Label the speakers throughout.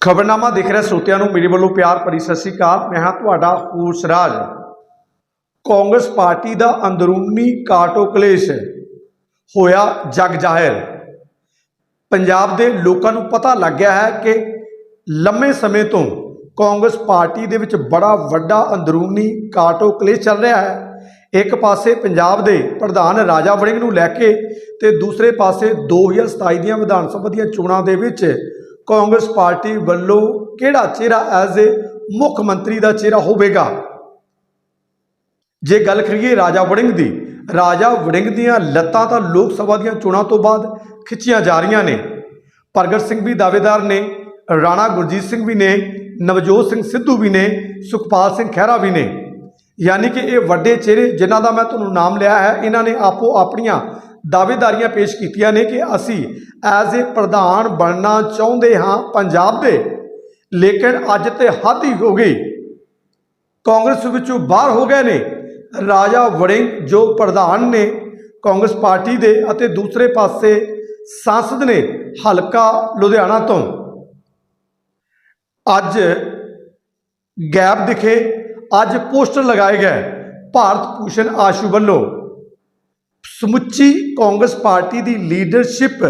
Speaker 1: ਖਬਰਨਾਮਾ ਦੇਖ ਰਹੇ ਸਰੋਤਿਆਂ ਨੂੰ, ਮੇਰੇ ਵੱਲੋਂ ਪਿਆਰ ਭਰੀ ਸਤਿ ਸ੍ਰੀ ਅਕਾਲ। ਮੈਂ ਹਾਂ ਤੁਹਾਡਾ ਹੂਸ ਰਾਜ। ਕਾਂਗਰਸ ਪਾਰਟੀ ਦਾ ਅੰਦਰੂਨੀ ਕਾਟੋ ਕਲੇਸ਼ ਹੋਇਆ ਜਗ ਜਾਹਿਰ। ਪੰਜਾਬ ਦੇ ਲੋਕਾਂ ਨੂੰ ਪਤਾ ਲੱਗ ਗਿਆ ਹੈ ਕਿ ਲੰਮੇ ਸਮੇਂ ਤੋਂ ਕਾਂਗਰਸ ਪਾਰਟੀ ਦੇ ਵਿੱਚ ਬੜਾ ਵੱਡਾ ਅੰਦਰੂਨੀ ਕਾਟੋ ਕਲੇਸ਼ ਚੱਲ ਰਿਹਾ ਹੈ। ਇੱਕ ਪਾਸੇ ਪੰਜਾਬ ਦੇ ਪ੍ਰਧਾਨ ਰਾਜਾ ਵੜਿੰਗ ਨੂੰ ਲੈ ਕੇ ਤੇ ਦੂਸਰੇ ਪਾਸੇ 2027 ਦੀਆਂ ਵਿਧਾਨ ਸਭਾ ਦੀਆਂ ਚੋਣਾਂ ਦੇ ਵਿੱਚ ਕਾਂਗਰਸ ਪਾਰਟੀ ਵੱਲੋਂ ਕਿਹੜਾ ਚਿਹਰਾ ਐਜ਼ ਏ ਮੁੱਖ ਮੰਤਰੀ ਦਾ ਚਿਹਰਾ ਹੋਵੇਗਾ? ਜੇ ਗੱਲ ਕਰੀਏ ਰਾਜਾ ਵੜਿੰਗ ਦੀ, ਰਾਜਾ ਵੜਿੰਗ ਦੀਆਂ ਲੱਤਾਂ ਤਾਂ ਲੋਕ ਸਭਾ ਦੀਆਂ ਚੋਣਾਂ ਤੋਂ ਬਾਅਦ ਖਿੱਚੀਆਂ ਜਾ ਰਹੀਆਂ ਨੇ। ਪ੍ਰਗਟ ਸਿੰਘ ਵੀ ਦਾਅਵੇਦਾਰ ਨੇ, ਰਾਣਾ ਗੁਰਜੀਤ ਸਿੰਘ ਵੀ ਨੇ, ਨਵਜੋਤ ਸਿੰਘ ਸਿੱਧੂ ਵੀ ਨੇ, ਸੁਖਪਾਲ ਸਿੰਘ ਖਹਿਰਾ ਵੀ ਨੇ। ਯਾਨੀ ਕਿ ਇਹ ਵੱਡੇ ਚਿਹਰੇ ਜਿਨ੍ਹਾਂ ਦਾ ਮੈਂ ਤੁਹਾਨੂੰ ਨਾਮ ਲਿਆ ਹੈ, ਇਹਨਾਂ ਨੇ ਆਪੋ ਆਪਣੀਆਂ ਦਾਅਵੇਦਾਰੀਆਂ ਪੇਸ਼ ਕੀਤੀਆਂ ਨੇ ਕਿ ਅਸੀਂ ਐਜ਼ ਏ ਪ੍ਰਧਾਨ ਬਣਨਾ ਚਾਹੁੰਦੇ ਹਾਂ ਪੰਜਾਬ ਦੇ। ਲੇਕਿਨ ਅੱਜ ਤੇ ਹੱਦ ਹੀ ਹੋ ਗਈ। ਕਾਂਗਰਸ ਵਿੱਚੋਂ ਬਾਹਰ ਹੋ ਗਏ ਨੇ ਰਾਜਾ ਵੜਿੰਗ ਜੋ ਪ੍ਰਧਾਨ ਨੇ ਕਾਂਗਰਸ ਪਾਰਟੀ ਦੇ ਅਤੇ ਦੂਸਰੇ ਪਾਸੇ ਸੰਸਦ ਨੇ ਹਲਕਾ ਲੁਧਿਆਣਾ ਤੋਂ। ਅੱਜ ਗੈਪ ਦਿਖੇ, ਅੱਜ ਪੋਸਟਰ ਲਗਾਏ ਗਏ। ਭਾਰਤ ਭੂਸ਼ਣ ਆਸ਼ੂ ਵੱਲੋਂ ਸਮੁੱਚੀ ਕਾਂਗਰਸ ਪਾਰਟੀ ਦੀ ਲੀਡਰਸ਼ਿਪ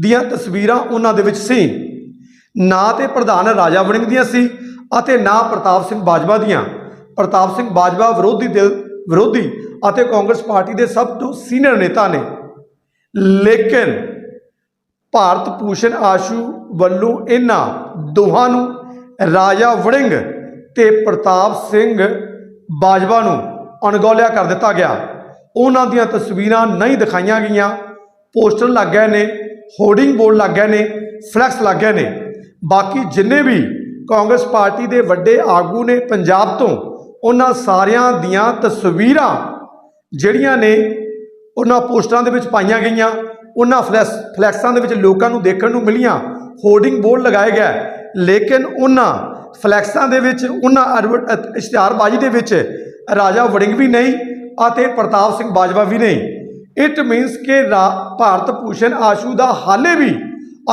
Speaker 1: ਦੀਆਂ ਤਸਵੀਰਾਂ ਉਹਨਾਂ ਦੇ ਵਿੱਚ ਸੀ। ਨਾ ਤੇ ਪ੍ਰਧਾਨ ਰਾਜਾ ਵੜਿੰਗ ਦੀਆਂ ਸੀ ਅਤੇ ਨਾ ਪ੍ਰਤਾਪ ਸਿੰਘ ਬਾਜਵਾ ਦੀਆਂ। ਪ੍ਰਤਾਪ ਸਿੰਘ ਬਾਜਵਾ ਵਿਰੋਧੀ ਦਿਲ, ਵਿਰੋਧੀ ਅਤੇ ਕਾਂਗਰਸ ਪਾਰਟੀ ਦੇ ਸਭ ਤੋਂ ਸੀਨੀਅਰ ਨੇਤਾ ਨੇ। ਲੇਕਿਨ ਭਾਰਤ ਭੂਸ਼ਣ ਆਸ਼ੂ ਵੱਲੋਂ ਇਹਨਾਂ ਦੋਹਾਂ ਨੂੰ ਰਾਜਾ ਵੜਿੰਗ ਤੇ ਪ੍ਰਤਾਪ ਸਿੰਘ ਬਾਜਵਾ ਨੂੰ ਅਣਗੌਲਿਆ ਕਰ ਦਿੱਤਾ ਗਿਆ। ਉਹਨਾਂ ਦੀਆਂ ਤਸਵੀਰਾਂ ਨਹੀਂ ਦਿਖਾਈਆਂ ਗਈਆਂ। ਪੋਸਟਰ ਲੱਗ ਗਏ ਨੇ ਹੋਰਡਿੰਗ ਬੋਰਡ ਲੱਗ ਗਏ ਨੇ ਫਲੈਕਸ ਲੱਗ ਗਏ ਨੇ। ਬਾਕੀ ਜਿੰਨੇ ਵੀ ਕਾਂਗਰਸ ਪਾਰਟੀ ਦੇ ਵੱਡੇ ਆਗੂ ਨੇ ਪੰਜਾਬ ਤੋਂ, ਉਹਨਾਂ ਸਾਰਿਆਂ ਦੀਆਂ ਤਸਵੀਰਾਂ ਜਿਹੜੀਆਂ ਨੇ, ਉਹਨਾਂ ਪੋਸਟਰਾਂ ਦੇ ਵਿੱਚ ਪਾਈਆਂ ਗਈਆਂ। ਉਹਨਾਂ ਫਲੈਕਸ ਫਲੈਕਸਾਂ ਦੇ ਵਿੱਚ ਲੋਕਾਂ ਨੂੰ ਦੇਖਣ ਨੂੰ ਮਿਲੀਆਂ। ਹੋਰਡਿੰਗ ਬੋਰਡ ਲਗਾਏ ਗਏ। ਲੇਕਿਨ ਉਹਨਾਂ ਫਲੈਕਸਾਂ ਦੇ ਵਿੱਚ, ਉਹਨਾਂ ਐਡਵਰਟ- ਇਸ਼ਤਿਹਾਰਬਾਜ਼ੀ ਦੇ ਵਿੱਚ ਰਾਜਾ ਵੜਿੰਗ ਵੀ ਨਹੀਂ ਅਤੇ ਪ੍ਰਤਾਪ ਸਿੰਘ ਬਾਜਵਾ ਵੀ ਨੇ। ਇਟ ਮੀਨਸ ਕਿ ਰਾ- ਭਾਰਤ ਭੂਸ਼ਣ ਆਸ਼ੂ ਦਾ ਹਾਲੇ ਵੀ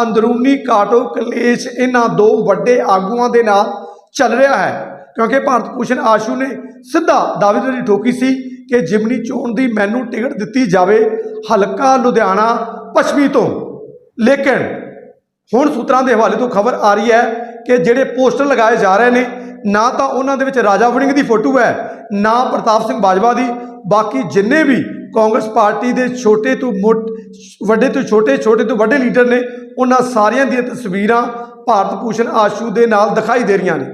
Speaker 1: ਅੰਦਰੂਨੀ ਕਾਟੋ ਕਲੇਸ਼ ਇਹਨਾਂ ਦੋ ਵੱਡੇ ਆਗੂਆਂ ਦੇ ਨਾਲ ਚੱਲ ਰਿਹਾ ਹੈ। ਕਿਉਂਕਿ ਭਾਰਤ ਭੂਸ਼ਣ ਆਸ਼ੂ ਨੇ ਸਿੱਧਾ ਦਾਅਵੇਦਾਰੀ ਠੋਕੀ ਸੀ ਕਿ ਜਿਮਨੀ ਚੋਣ ਦੀ ਮੈਨੂੰ ਟਿਕਟ ਦਿੱਤੀ ਜਾਵੇ ਹਲਕਾ ਲੁਧਿਆਣਾ ਪੱਛਮੀ ਤੋਂ। ਲੇਕਿਨ ਹੁਣ ਸੂਤਰਾਂ ਦੇ ਹਵਾਲੇ ਤੋਂ ਖਬਰ ਆ ਰਹੀ ਹੈ ਕਿ ਜਿਹੜੇ ਪੋਸਟਰ ਲਗਾਏ ਜਾ ਰਹੇ ਨੇ, ਨਾ ਤਾਂ ਉਹਨਾਂ ਦੇ ਵਿੱਚ ਰਾਜਾ ਵੜਿੰਗ ਦੀ ਫੋਟੋ ਹੈ ਨਾ ਪ੍ਰਤਾਪ ਸਿੰਘ ਬਾਜਵਾ ਦੀ, ਬਾਕੀ ਜਿੰਨੇ ਵੀ ਕਾਂਗਰਸ ਪਾਰਟੀ ਦੇ ਛੋਟੇ ਤੋਂ ਮੋਟ, ਵੱਡੇ ਤੋਂ ਛੋਟੇ ਛੋਟੇ ਤੋਂ ਵੱਡੇ ਲੀਡਰ ਨੇ, ਉਹਨਾਂ ਸਾਰਿਆਂ ਦੀਆਂ ਤਸਵੀਰਾਂ ਭਾਰਤ ਭੂਸ਼ਣ ਆਸ਼ੂ ਦੇ ਨਾਲ ਦਿਖਾਈ ਦੇ ਰਹੀਆਂ ਨੇ।